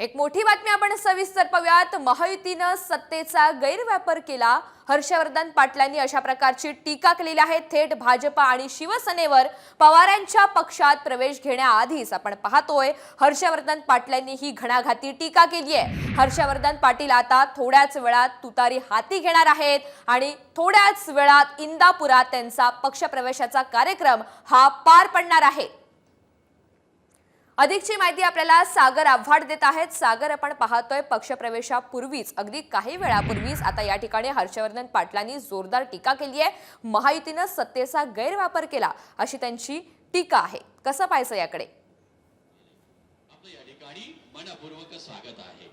एक मोठी बातमी आपण सविस्तर पाहूयात. महायुतीनं सत्तेचा गैरवापर केला. हर्षवर्धन पाटलांनी अशा प्रकारची टीका केलेली आहे. थेट भाजपा आणि शिवसेनेवर पवारांच्या पक्षात प्रवेश घेण्याआधीच आपण पाहतोय. हर्षवर्धन पाटलांनी ही घणाघाती टीका केली आहे. हर्षवर्धन पाटील आता थोड्याच वेळात तुतारी हाती घेणार आहेत आणि थोड्याच वेळात इंदापुरात त्यांचा पक्षप्रवेशाचा कार्यक्रम हा पार पडणार आहे. अधिकची माहिती आपल्याला सागर आव्हाड देत आहेत. सागर आपण पाहतोय पक्षप्रवेशापूर्वीच अगदी काही वेळापूर्वीच आता या ठिकाणी हर्षवर्धन पाटलांनी जोरदार टीका केली आहे. महायुतीनं सत्तेचा गैरवापर केला अशी त्यांची टीका आहे. कसं पाहायचं याकडे? आपलं या ठिकाणी मनपूर्वक स्वागत आहे.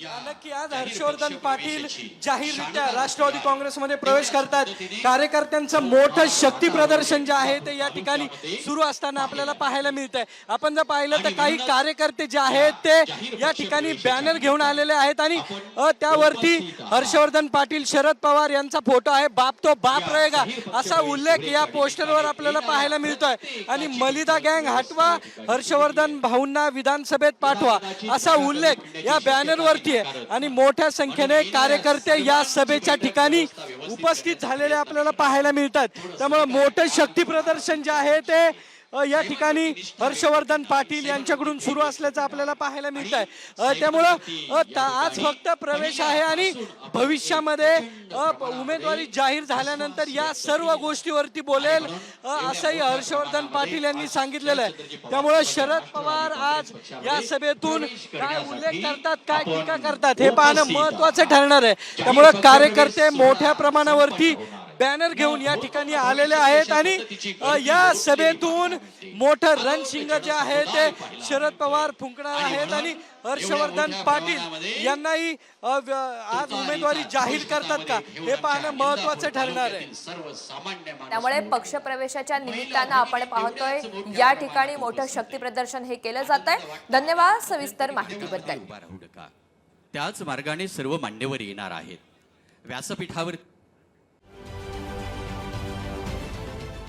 नक्की आज हर्षवर्धन पाटील जाहीररित्या राष्ट्रवादी काँग्रेसमध्ये प्रवेश करतात कार्यकर्त्यांचं मोठं शक्ती प्रदर्शन जे आहे ते या ठिकाणी सुरू असताना आपल्याला पाहायला मिळत आहे आपण जर पाहिलं तर काही कार्यकर्ते जे आहेत ते या ठिकाणी बॅनर घेऊन आलेले आहेत आणि त्यावरती हर्षवर्धन पाटील शरद पवार यांचा फोटो आहे. बाप तो बाप रहेगा असा उल्लेख या पोस्टरवर आपल्याला पाहायला मिळतोय. आणि मलिदा गँग हटवा हर्षवर्धन भाऊंना विधानसभेत पाठवा असा उल्लेख या बॅनरवरती आहे. आणि मोठ्या संख्येने कार्यकर्ते या सभेच्या ठिकाणी उपस्थित झालेले आपल्याला पाहायला मिळतात. त्यामुळे मोठं शक्ती प्रदर्शन जे आहे ते या ठिकाणी हर्षवर्धन पाटील यांच्याकडून सुरू असल्याचं आपल्याला पाहायला मिळत आहे त्यामुळं ता- आज फक्त प्रवेश आहे आणि भविष्यामध्ये उमेदवारी जाहीर झाल्यानंतर या सर्व गोष्टीवरती बोलेल असंही हर्षवर्धन पाटील यांनी सांगितलेलं आहे. त्यामुळं शरद पवार आज या सभेतून काय उल्लेख करतात काय टीका करतात हे पाहणं महत्वाचं ठरणार आहे. त्यामुळं कार्यकर्ते मोठ्या प्रमाणावरती बॅनर घेऊन या ठिकाणी आलेले आहेत आणि या सभेतून मोठं रणशिंग जे आहे ते शरद पवार फुंकणार आहेत आणि हर्षवर्धन पाटील यांनाही आज उमेदवारी जाहीर करतात का? हे पाहणं महत्वाचं ठरणार आहे. त्यामुळे पक्षप्रवेशाच्या निमित्तानं आपण पाहतोय या ठिकाणी मोठं शक्ती प्रदर्शन हे केलं जात आहे धन्यवाद सविस्तर माहितीबद्दल. त्याच मार्गाने सर्व मान्यवर येणार आहेत. व्यासपीठावर